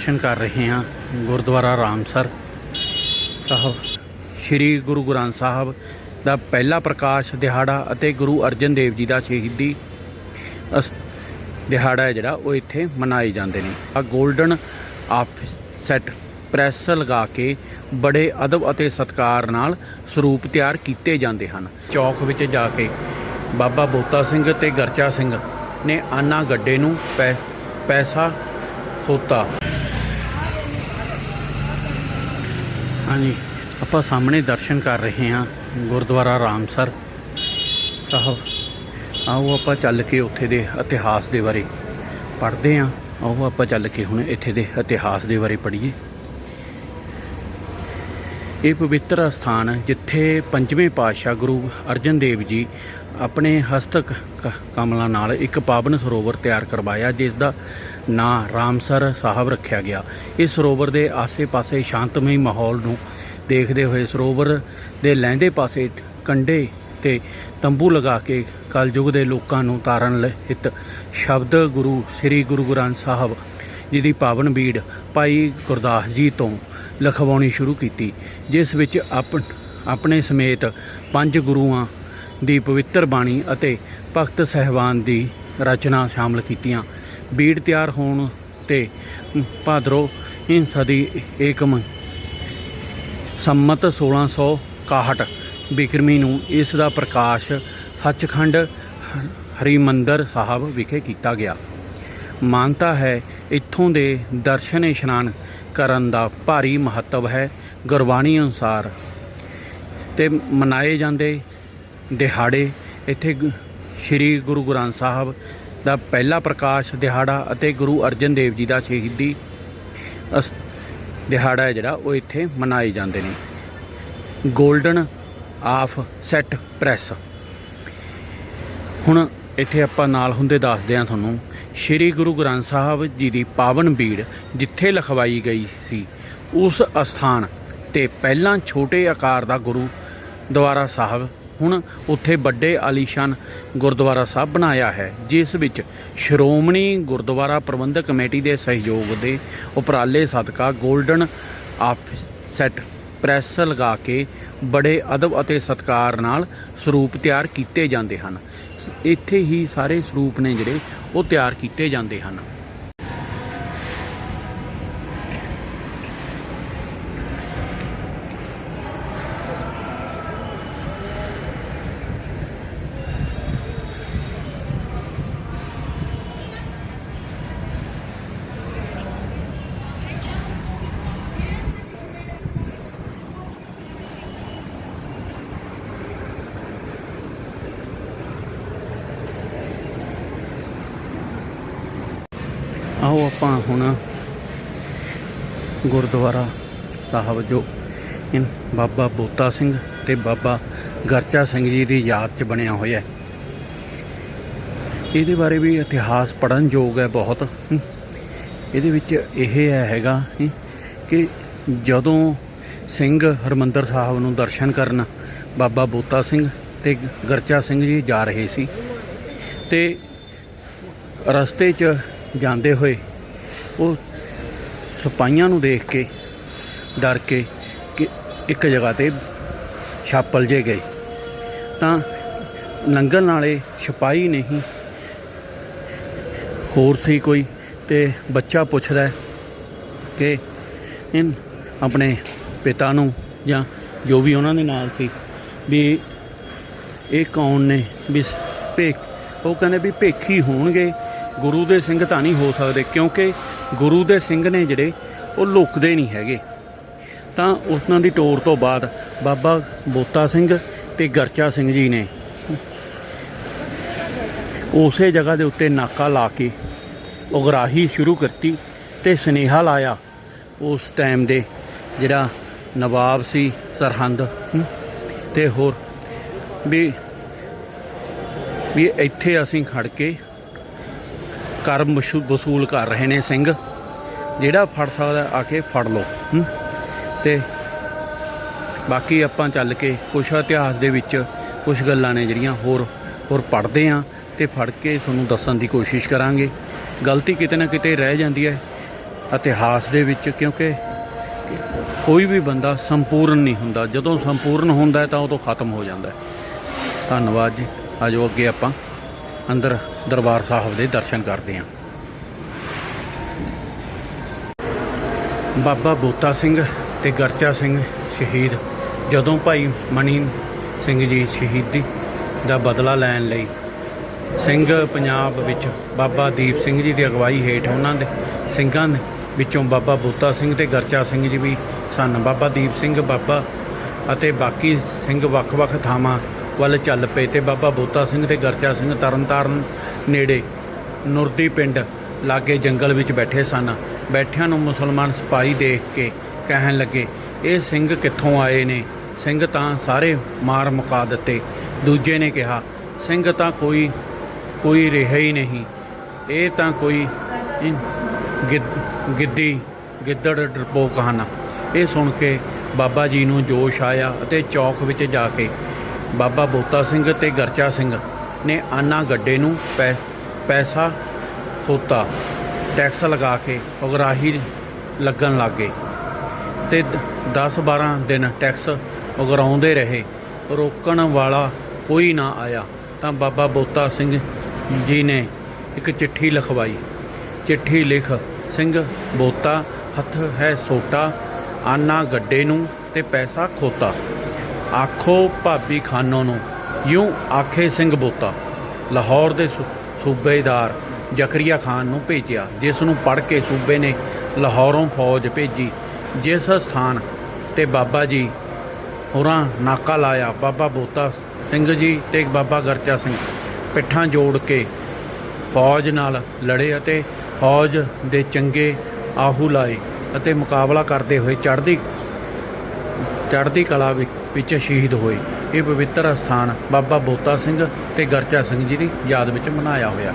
ਦਰਸ਼ਨ ਕਰ ਰਹੇ ਹਾਂ ਗੁਰਦੁਆਰਾ ਰਾਮਸਰ ਸਾਹਿਬ। ਸ੍ਰੀ ਗੁਰੂ ਗ੍ਰੰਥ ਸਾਹਿਬ ਦਾ ਪਹਿਲਾ ਪ੍ਰਕਾਸ਼ ਦਿਹਾੜਾ ਅਤੇ ਗੁਰੂ ਅਰਜਨ ਦੇਵ ਜੀ ਦਾ ਸ਼ਹੀਦੀ ਅਸ- ਦਿਹਾੜਾ ਹੈ ਜਿਹੜਾ, ਉਹ ਇੱਥੇ ਮਨਾਏ ਜਾਂਦੇ ਨੇ। ਆ 골ਡਨ ਆਫਸੈਟ ਪ੍ਰੈਸ ਲਗਾ ਕੇ ਬੜੇ ਅਦਬ ਅਤੇ ਸਤਿਕਾਰ ਨਾਲ ਸਰੂਪ ਤਿਆਰ ਕੀਤੇ ਜਾਂਦੇ ਹਨ। ਚੌਕ ਵਿੱਚ ਜਾ ਕੇ ਬਾਬਾ ਬੋਤਾ ਸਿੰਘ ਤੇ ਗਰਚਾ ਸਿੰਘ ਨੇ ਆਨਾ ਗੱਡੇ ਨੂੰ ਪੈ- ਪੈਸਾ ਖੋਤਾ ਹਾਂਜੀ। ਆਪਾਂ ਸਾਹਮਣੇ ਦਰਸ਼ਨ ਕਰ ਰਹੇ ਹਾਂ ਗੁਰਦੁਆਰਾ ਰਾਮਸਰ ਸਾਹਿਬ। ਆਓ ਆਪਾਂ ਚੱਲ ਕੇ ਉੱਥੇ ਦੇ ਇਤਿਹਾਸ ਦੇ ਬਾਰੇ ਪੜ੍ਹਦੇ ਹਾਂ। ਆਓ ਆਪਾਂ ਚੱਲ ਕੇ ਹੁਣ ਇੱਥੇ ਦੇ ਇਤਿਹਾਸ ਦੇ ਬਾਰੇ ਪੜ੍ਹੀਏ। ਇਹ ਪਵਿੱਤਰ ਸਥਾਨ ਜਿੱਥੇ ਪੰਜਵੇਂ ਪਾਤਸ਼ਾਹ ਗੁਰੂ ਅਰਜਨ ਦੇਵ ਜੀ ਆਪਣੇ ਹਸਤਕ ਕ- ਕਮਲਾਂ ਨਾਲ ਇੱਕ ਪਾਵਨ ਸਰੋਵਰ ਤਿਆਰ ਕਰਵਾਇਆ, ਜਿਸ ਦਾ ਨਾਂ ਰਾਮਸਰ ਸਾਹਿਬ ਰੱਖਿਆ ਗਿਆ। ਇਸ ਸਰੋਵਰ ਦੇ ਆਸੇ-ਪਾਸੇ ਸ਼ਾਂਤਮਈ ਮਾਹੌਲ ਨੂੰ ਦੇਖਦੇ ਹੋਏ ਸਰੋਵਰ ਦੇ ਲਹਿੰਦੇ ਪਾਸੇ ਕੰਢੇ ਤੇ ਤੰਬੂ ਲਗਾ ਕੇ ਕਲਯੁਗ ਦੇ ਲੋਕਾਂ ਨੂੰ ਤਾਰਨ ਲਈ ਹਿੱਤ ਸ਼ਬਦ ਗੁਰੂ, ਸ੍ਰੀ ਗੁਰੂ ਗ੍ਰੰਥ ਸਾਹਿਬ ਜੀ ਦੀ ਪਾਵਨ ਬੀੜ ਭਾਈ ਗੁਰਦਾਸ ਜੀ ਤੋਂ ਲਿਖਵਾਉਣੀ ਸ਼ੁਰੂ ਕੀਤੀ, ਜਿਸ ਵਿੱਚ ਆਪ- ਆਪਣੇ ਸਮੇਤ ਪੰਜ ਗੁਰੂਆਂ ਦੀ ਪਵਿੱਤਰ ਬਾਣੀ ਅਤੇ ਭਗਤ ਸਹਿਬਾਨ ਦੀ ਰਚਨਾ ਸ਼ਾਮਲ ਕੀਤੀਆਂ। ਬੀੜ ਤਿਆਰ ਹੋਣ ਤੇ ਭਾਦਰੋ ਹਿੰਸਾ ਦੀ ਏਕਮ ਸੰਮਤ 1661 ਬਿਕਰਮੀ ਨੂੰ ਇਸ ਦਾ ਪ੍ਰਕਾਸ਼ ਸੱਚਖੰਡ ਹ- ਹਰਿਮੰਦਰ ਸਾਹਿਬ ਵਿਖੇ ਕੀਤਾ ਗਿਆ। ਮਾਨਤਾ ਹੈ, ਇੱਥੋਂ ਦੇ ਦਰਸ਼ਨ ਇਸ਼ਨਾਨ ਕਰਨ ਦਾ ਭਾਰੀ ਮਹੱਤਵ ਹੈ ਗੁਰਬਾਣੀ ਅਨੁਸਾਰ। ਤੇ ਮਨਾਏ ਜਾਂਦੇ ਦਿਹਾੜੇ, ਇੱਥੇ ਗ- ਸ੍ਰੀ ਗੁਰੂ ਗ੍ਰੰਥ ਸਾਹਿਬ ਦਾ ਪਹਿਲਾ ਪ੍ਰਕਾਸ਼ ਦਿਹਾੜਾ ਅਤੇ ਗੁਰੂ ਅਰਜਨ ਦੇਵ ਜੀ ਦਾ ਸ਼ਹੀਦੀ ਅਸ- ਦਿਹਾੜਾ ਹੈ ਜਿਹੜਾ, ਉਹ ਇੱਥੇ ਮਨਾਏ ਜਾਂਦੇ ਨੇ। Golden offset press. ਹੁਣ ਇੱਥੇ ਆਪਾਂ ਨਾਲ ਹੁੰਦੇ ਦੱਸਦੇ ਹਾਂ ਤੁਹਾਨੂੰ, ਸ੍ਰੀ ਗੁਰੂ ਗ੍ਰੰਥ ਸਾਹਿਬ ਜੀ ਦੀ ਪਾਵਨ ਬੀੜ ਜਿੱਥੇ ਲਖਵਾਈ ਗਈ ਸੀ, ਉਸ ਅਸਥਾਨ ਤੇ ਪਹਿਲਾਂ ਛੋਟੇ ਆਕਾਰ ਦਾ ਗੁਰੂ ਦੁਆਰਾ ਸਾਹਿਬ ਹੁਣ ਉੱਥੇ ਵੱਡੇ ਆਲੀਸ਼ਾਨ ਗੁਰਦੁਆਰਾ ਸਾਹਿਬ ਬਣਾਇਆ ਹੈ, ਜਿਸ ਵਿੱਚ ਸ਼੍ਰੋਮਣੀ ਗੁਰਦੁਆਰਾ ਪ੍ਰਬੰਧਕ ਕਮੇਟੀ ਦੇ ਸਹਿਯੋਗ ਦੇ ਉਪਰਾਲੇ ਸਦਕਾ 골ਡਨ ਆਫਸੈਟ ਪ੍ਰੈਸ ਲਗਾ ਕੇ ਬੜੇ ਅਦਬ ਅਤੇ ਸਤਿਕਾਰ ਨਾਲ ਸਰੂਪ ਤਿਆਰ ਕੀਤੇ ਜਾਂਦੇ ਹਨ। ਇੱਥੇ ਹੀ ਸਾਰੇ ਸਰੂਪ ਨੇ ਜਿਹੜੇ ਉਹ ਤਿਆਰ ਕੀਤੇ ਜਾਂਦੇ ਹਨ। ਆਓ ਆਪਾਂ ਹੁਣ ਗੁਰਦੁਆਰਾ ਸਾਹਿਬ ਜੋ ਬਾਬਾ ਬੋਤਾ ਸਿੰਘ ਤੇ ਬਾਬਾ ਗਰਚਾ ਸਿੰਘ ਜੀ ਦੀ ਯਾਦ 'ਚ ਬਣਿਆ ਹੋਇਆ ਹੈ। ਇਹਦੇ ਬਾਰੇ ਵੀ ਇਤਿਹਾਸ ਪੜਨ ਯੋਗ ਹੈ ਬਹੁਤ। ਇਹਦੇ ਵਿੱਚ ਇਹ ਹੈਗਾ ਕਿ ਜਦੋਂ ਸਿੰਘ ਹਰਮੰਦਰ ਸਾਹਿਬ ਨੂੰ ਦਰਸ਼ਨ ਕਰਨ ਬਾਬਾ ਬੋਤਾ ਸਿੰਘ ਤੇ ਗਰਚਾ ਸਿੰਘ ਜੀ ਜਾ ਰਹੇ ਸੀ ਤੇ ਰਸਤੇ 'ਚ ਜਾਂਦੇ ਹੋਏ ਉਹ ਸਿਪਾਹੀਆਂ ਨੂੰ ਦੇਖ ਕੇ ਡਰ ਕੇ ਕਿ ਇੱਕ ਜਗ੍ਹਾ ਤੇ ਛਾਪਲ ਜੇ ਗਏ। ਤਾਂ ਲੰਗਰ ਨਾਲੇ ਸਿਪਾਹੀ ਨਹੀਂ ਹੋਰ ਸੀ ਕੋਈ ਤੇ ਬੱਚਾ ਪੁੱਛਦਾ ਕਿ ਇਨ ਆਪਣੇ ਪਿਤਾ ਨੂੰ ਜਾਂ ਜੋ ਵੀ ਉਹਨਾਂ ਦੇ ਨਾਲ ਸੀ ਵੀ ਇਹ ਕੌਣ ਨੇ? ਵੀ ਸ- ਭੇਖ ਉਹ ਕਹਿੰਦੇ ਵੀ ਭੇਖੀ ਹੋਣਗੇ ਗੁਰੂ ਦੇ ਸਿੰਘ ਤਾਂ ਨਹੀਂ ਹੋ ਸਕਦੇ ਕਿਉਂਕਿ ਗੁਰੂ ਦੇ ਸਿੰਘ ਨੇ ਜਿਹੜੇ ਉਹ ਲੁਕਦੇ ਨਹੀਂ ਹੈਗੇ। ਤਾਂ ਉਹਨਾਂ ਦੀ ਟੋਰ ਤੋਂ ਬਾਅਦ ਬਾਬਾ ਬੋਤਾ ਸਿੰਘ ਤੇ ਗਰਚਾ ਸਿੰਘ ਜੀ ਨੇ ਉਸੇ ਜਗ੍ਹਾ ਦੇ ਉੱਤੇ ਨਾਕਾ ਲਾ ਕੇ ਉਗਰਾਹੀ ਸ਼ੁਰੂ ਕਰਤੀ ਤੇ ਸਨੇਹਾ ਲਾਇਆ ਉਸ ਟਾਈਮ ਦੇ ਜਿਹੜਾ ਨਵਾਬ ਸੀ ਸਰਹੰਦ ਹਮ, ਤੇ ਹੋਰ ਵੀ ਵੀ ਇੱਥੇ ਅਸੀਂ ਖੜ ਕੇ ਕਰ ਮਸ਼ੂ- ਵਸੂਲ ਕਰ ਰਹੇ ਨੇ ਸਿੰਘ। ਜਿਹੜਾ ਫੜ ਸਕਦਾ ਆ ਕੇ ਫੜ ਲਓ ਹਮ, ਤੇ ਬਾਕੀ ਆਪਾਂ ਚੱਲ ਕੇ ਕੁਛ ਇਤਿਹਾਸ ਦੇ ਵਿੱਚ ਕੁਝ ਗੱਲਾਂ ਨੇ ਜਿਹੜੀਆਂ ਹੋਰ ਹੋਰ ਪੜ੍ਹਦੇ ਆਂ ਤੇ ਫੜ ਕੇ ਤੁਹਾਨੂੰ ਦੱਸਣ ਦੀ ਕੋਸ਼ਿਸ਼ ਕਰਾਂਗੇ। ਗਲਤੀ ਕਿਤੇ ਨਾ ਕਿਤੇ ਰਹਿ ਜਾਂਦੀ ਹੈ ਇਤਿਹਾਸ ਦੇ ਵਿੱਚ ਕਿਉਂਕਿ ਕੋਈ ਵੀ ਬੰਦਾ ਸੰਪੂਰਨ ਨਹੀਂ ਹੁੰਦਾ। ਜਦੋਂ ਸੰਪੂਰਨ ਹੁੰਦਾ ਤਾਂ ਉਦੋਂ ਖਤਮ ਹੋ ਜਾਂਦਾ। ਧੰਨਵਾਦ ਜੀ। ਆਜੋ ਅੱਗੇ ਆਪਾਂ। ਅੰਦਰ ਦਰਬਾਰ ਸਾਹਿਬ ਦੇ ਦਰਸ਼ਨ ਕਰਦੇ ਹਾਂ। ਬਾਬਾ ਬੋਤਾ ਸਿੰਘ ਤੇ ਗਰਚਾ ਸਿੰਘ ਸ਼ਹੀਦ, ਜਦੋਂ ਭਾਈ ਮਨੀ ਸਿੰਘ ਜੀ ਸ਼ਹੀਦੀ ਦਾ ਬਦਲਾ ਲੈਣ ਲਈ ਸਿੰਘ ਪੰਜਾਬ ਵਿੱਚ ਬਾਬਾ ਦੀਪ ਸਿੰਘ ਜੀ ਦੀ ਅਗਵਾਈ ਹੇਠ ਉਹਨਾਂ ਦੇ ਸਿੰਘਾਂ ਵਿੱਚੋਂ ਬਾਬਾ ਬੋਤਾ ਸਿੰਘ ਤੇ ਗਰਚਾ ਸਿੰਘ ਜੀ ਵੀ ਸਨ। ਬਾਬਾ ਦੀਪ ਸਿੰਘ, ਬਾਬਾ ਅਤੇ ਬਾਕੀ ਸਿੰਘ ਵੱਖ-ਵੱਖ ਥਾਵਾਂ ਵੱਲ ਚੱਲ ਪਏ ਤੇ ਬਾਬਾ ਬੋਤਾ ਸਿੰਘ ਤੇ ਗਰਚਾ ਸਿੰਘ ਤਰਨਤਾਰਨ ਨੇੜੇ ਨੁਰਦੀ ਪਿੰਡ ਲਾਗੇ ਜੰਗਲ ਵਿੱਚ ਬੈਠੇ ਸਨ। ਬੈਠਿਆਂ ਨੂੰ ਮੁਸਲਮਾਨ ਸਿਪਾਹੀ ਦੇਖ ਕੇ ਕਹਿਣ ਲੱਗੇ, ਇਹ ਸਿੰਘ ਕਿੱਥੋਂ ਆਏ ਨੇ? ਸਿੰਘ ਤਾਂ ਸਾਰੇ ਮਾਰ ਮੁਕਾ ਦਿੱਤੇ। ਦੂਜੇ ਨੇ ਕਿਹਾ, ਸਿੰਘ ਤਾਂ ਕੋਈ ਕੋਈ ਰਿਹਾ ਹੀ ਨਹੀਂ। ਇਹ ਤਾਂ ਕੋਈ ਇ- ਗਿ- ਗਿੱਦੀ, ਗਿੱਦੜ ਡਰਪੋਕ ਹਨ। ਇਹ ਸੁਣ ਕੇ ਬਾਬਾ ਜੀ ਨੂੰ ਜੋਸ਼ ਆਇਆ ਅਤੇ ਚੌਕ ਵਿੱਚ ਜਾ ਕੇ ਬਾਬਾ ਬੋਤਾ ਸਿੰਘ ਤੇ ਗਰਚਾ ਸਿੰਘ ਨੇ ਆਨਾ ਗੱਡੇ ਨੂੰ ਪੈ, ਪੈਸਾ ਖੋਤਾ ਟੈਕਸ ਲਗਾ ਕੇ ਉਗਰਾਹੀ ਲੱਗਣ ਲੱਗੇ ਤੇ 10-12 ਦਿਨ ਟੈਕਸ ਉਗਰਾਉਂਦੇ ਰਹੇ, ਰੋਕਣ ਵਾਲਾ ਕੋਈ ਨਾ ਆਇਆ ਤਾਂ ਬਾਬਾ ਬੋਤਾ ਸਿੰਘ ਜੀ ਨੇ ਇੱਕ ਚਿੱਠੀ ਲਿਖਵਾਈ। ਚਿੱਠੀ ਲਿਖ, ਸਿੰਘ, ਬੋਤਾ, ਹੱਥ ਹੈ ਸੋਟਾ, ਆਨਾ ਗੱਡੇ ਨੂੰ ਤੇ ਪੈਸਾ ਖੋਤਾ। ਆਖੋ ਭਾਬੀ ਖਾਨੋ ਨੂੰ, ਯੂੰ ਆਖੇ ਸਿੰਘ ਬੋਤਾ, ਲਾਹੌਰ ਦੇ ਸੂ- ਸੂਬੇਦਾਰ ਜ਼ਕਰੀਆ ਖਾਨ ਨੂੰ ਭੇਜਿਆ, ਜਿਸ ਨੂੰ ਪੜ੍ਹ ਕੇ ਸੂਬੇ ਨੇ ਲਾਹੌਰੋਂ ਫੌਜ ਭੇਜੀ। ਜਿਸ ਸਥਾਨ ਤੇ ਬਾਬਾ ਜੀ ਹੋਰਾਂ ਨਾਕਾ ਲਾਇਆ, ਬਾਬਾ ਬੋਤਾ ਸਿੰਘ ਜੀ ਤੇ ਬਾਬਾ ਗਰਚਾ ਸਿੰਘ ਪਿੱਠਾਂ ਜੋੜ ਕੇ ਫੌਜ ਨਾਲ ਲੜੇ ਅਤੇ ਫੌਜ ਦੇ ਚੰਗੇ ਆਹੂ ਲਾਏ ਅਤੇ ਮੁਕਾਬਲਾ ਕਰਦੇ ਹੋਏ ਚੜ੍ਹਦੀ ਚੜ੍ਹਦੀ ਕਲਾ ਵਿ- ਵਿੱਚ ਸ਼ਹੀਦ ਹੋਏ। ਇਹ ਪਵਿੱਤਰ ਸਥਾਨ ਬਾਬਾ ਬੋਤਾ ਸਿੰਘ ਤੇ ਗਰਚਾ ਸਿੰਘ ਜੀ ਦੀ ਯਾਦ ਵਿੱਚ ਮਨਾਇਆ ਹੋਇਆ।